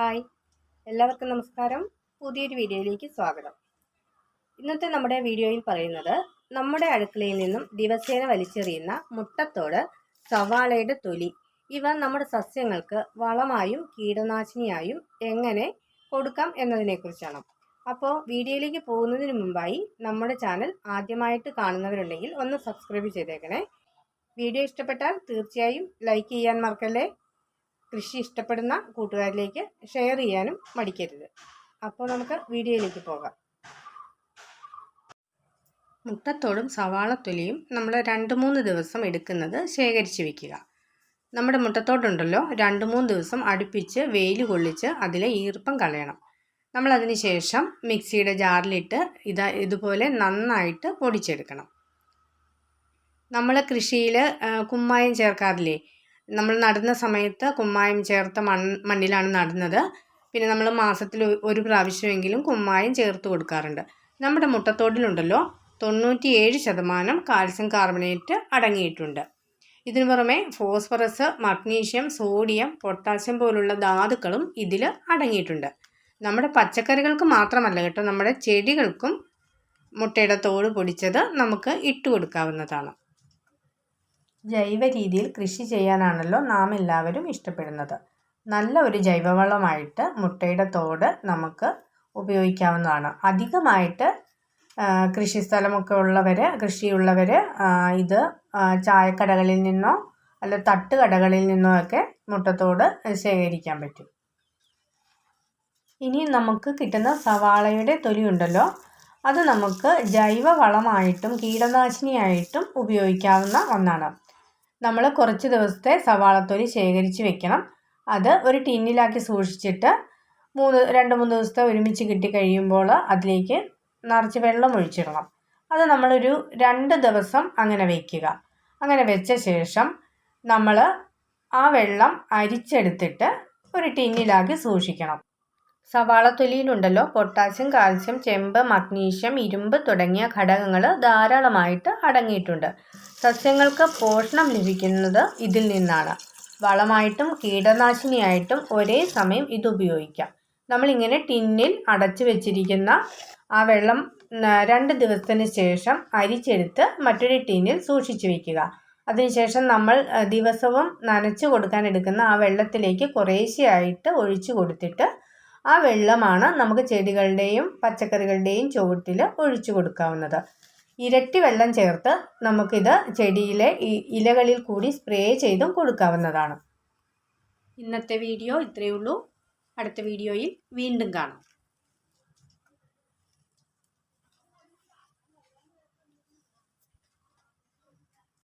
Hi. എല്ലാവർക്കും നമസ്കാരം. പുതിയൊരു വീഡിയോയിലേക്ക് സ്വാഗതം. ഇന്നത്തെ നമ്മുടെ വീഡിയോയിൽ പറയുന്നത് നമ്മുടെ അടുക്കളയിൽ നിന്നും ദിവസേന വലിച്ചെറിയുന്ന മുട്ടത്തോട് സവാളയുടെ തൊലി. ഇവ നമ്മുടെ സസ്യങ്ങൾക്ക് വളമായും കീടനാശിനിയായും എങ്ങനെ കൊടുക്കാം എന്നതിനെക്കുറിച്ചാണ്. അപ്പോൾ വീഡിയോയിലേക്ക് പോകുന്നതിന് മുമ്പായി നമ്മുടെ ചാനൽ ആദ്യമായിട്ട് കാണുന്നവരുണ്ടെങ്കിൽ ഒന്ന് സബ്സ്ക്രൈബ് ചെയ്തേക്കണേ. വീഡിയോ ഇഷ്ടപ്പെട്ടാൽ തീർച്ചയായും ലൈക്ക് ചെയ്യാൻ മറക്കല്ലേ? കൃഷി ഇഷ്ടപ്പെടുന്ന കൂട്ടുകാരിലേക്ക് ഷെയർ ചെയ്യാനും മടിക്കരുത്. അപ്പോൾ നമുക്ക് വീഡിയോയിലേക്ക് പോകാം. മുട്ടത്തോടും സവാളത്തൊലിയും നമ്മൾ രണ്ട് മൂന്ന് ദിവസം എടുക്കുന്നത് ശേഖരിച്ച് വെക്കുക. നമ്മുടെ മുട്ടത്തോടുണ്ടല്ലോ രണ്ട് മൂന്ന് ദിവസം അടുപ്പിച്ച് വെയിൽ കൊള്ളിച്ച് അതിലെ ഈർപ്പം കളയണം. നമ്മളതിന് ശേഷം മിക്സിയുടെ ജാറിലിട്ട് ഇത് ഇതുപോലെ നന്നായിട്ട് പൊടിച്ചെടുക്കണം. നമ്മൾ കൃഷിയിൽ കുമ്മായം ചേർക്കാറില്ലേ നമ്മൾ നടുന്ന സമയത്ത് കുമ്മായം ചേർത്ത മൺ മണ്ണിലാണ് നടുന്നത്. പിന്നെ നമ്മൾ മാസത്തിൽ ഒരു പ്രാവശ്യമെങ്കിലും കുമ്മായം ചേർത്ത് കൊടുക്കാറുണ്ട്. നമ്മുടെ മുട്ടത്തോടിലുണ്ടല്ലോ തൊണ്ണൂറ്റിയേഴ് ശതമാനം കാൽസ്യം കാർബണേറ്റ് അടങ്ങിയിട്ടുണ്ട്. ഇതിനു പുറമെ ഫോസ്ഫറസ് മഗ്നീഷ്യം സോഡിയം പൊട്ടാസ്യം പോലുള്ള ധാതുക്കളും ഇതിൽ അടങ്ങിയിട്ടുണ്ട്. നമ്മുടെ പച്ചക്കറികൾക്ക് മാത്രമല്ല കേട്ടോ നമ്മുടെ ചെടികൾക്കും മുട്ടയുടെ തോട് പൊടിച്ചത് നമുക്ക് ഇട്ട് കൊടുക്കാവുന്നതാണ് ജൈവ രീതിയിൽ കൃഷി ചെയ്യാനാണല്ലോ നാം എല്ലാവരും ഇഷ്ടപ്പെടുന്നത്. നല്ല ഒരു ജൈവവളമായിട്ട് മുട്ടയുടെ തോട് നമുക്ക് ഉപയോഗിക്കാവുന്നതാണ്. അധികമായിട്ട് കൃഷിസ്ഥലമൊക്കെ ഉള്ളവർ കൃഷിയുള്ളവർ ഇത് ചായക്കടകളിൽ നിന്നോ അല്ല തട്ടുകടകളിൽ നിന്നോ ഒക്കെ മുട്ടത്തോട് ശേഖരിക്കാൻ പറ്റും. ഇനി നമുക്ക് കിട്ടുന്ന സവാളയുടെ തൊലി ഉണ്ടല്ലോ. അത് നമുക്ക് ജൈവവളമായിട്ടും കീടനാശിനിയായിട്ടും ഉപയോഗിക്കാവുന്ന ഒന്നാണ്. നമ്മൾ കുറച്ച് ദിവസത്തെ സവാളത്തൊലി ശേഖരിച്ച് വെക്കണം. അത് ഒരു ടിന്നിലാക്കി സൂക്ഷിച്ചിട്ട് മൂന്ന് രണ്ട് മൂന്ന് ദിവസത്തെ ഒരുമിച്ച് കിട്ടി കഴിയുമ്പോൾ അതിലേക്ക് നിറച്ച് വെള്ളം ഒഴിച്ചിടണം. അത് നമ്മളൊരു രണ്ട് ദിവസം അങ്ങനെ വയ്ക്കുക അങ്ങനെ വെച്ച ശേഷം നമ്മൾ ആ വെള്ളം അരിച്ചെടുത്തിട്ട് ഒരു ടിന്നിലാക്കി സൂക്ഷിക്കണം. സവാള തൊലിയിലുണ്ടല്ലോ പൊട്ടാസ്യം കാൽസ്യം ചെമ്പ് മഗ്നീഷ്യം ഇരുമ്പ് തുടങ്ങിയ ഘടകങ്ങൾ ധാരാളമായിട്ട് അടങ്ങിയിട്ടുണ്ട്. സസ്യങ്ങൾക്ക് പോഷണം ലഭിക്കുന്നത് ഇതിൽ നിന്നാണ്. വളമായിട്ടും കീടനാശിനിയായിട്ടും ഒരേ സമയം ഇത് ഉപയോഗിക്കാം. നമ്മളിങ്ങനെ ടിന്നിൽ അടച്ചു വെച്ചിരിക്കുന്ന ആ വെള്ളം രണ്ട് ദിവസത്തിന് ശേഷം അരിച്ചെടുത്ത് മറ്റൊരു ടിന്നിൽ സൂക്ഷിച്ചു വയ്ക്കുക അതിനുശേഷം നമ്മൾ ദിവസവും നനച്ചു കൊടുക്കാൻ എടുക്കുന്ന ആ വെള്ളത്തിലേക്ക് കുറേശ്ശെയായിട്ട് ഒഴിച്ചു കൊടുത്തിട്ട് ആ വെള്ളമാണ് നമുക്ക് ചെടികളുടെയും പച്ചക്കറികളുടെയും ചുവട്ടിൽ ഒഴിച്ചു കൊടുക്കാവുന്നത്. ഇരട്ടി വെള്ളം ചേർത്ത് നമുക്കിത് ചെടിയിലെ ഇലകളിൽ കൂടി സ്പ്രേ ചെയ്തും കൊടുക്കാവുന്നതാണ്. ഇന്നത്തെ വീഡിയോ ഇത്രയേ ഉള്ളൂ. അടുത്ത വീഡിയോയിൽ വീണ്ടും കാണാം.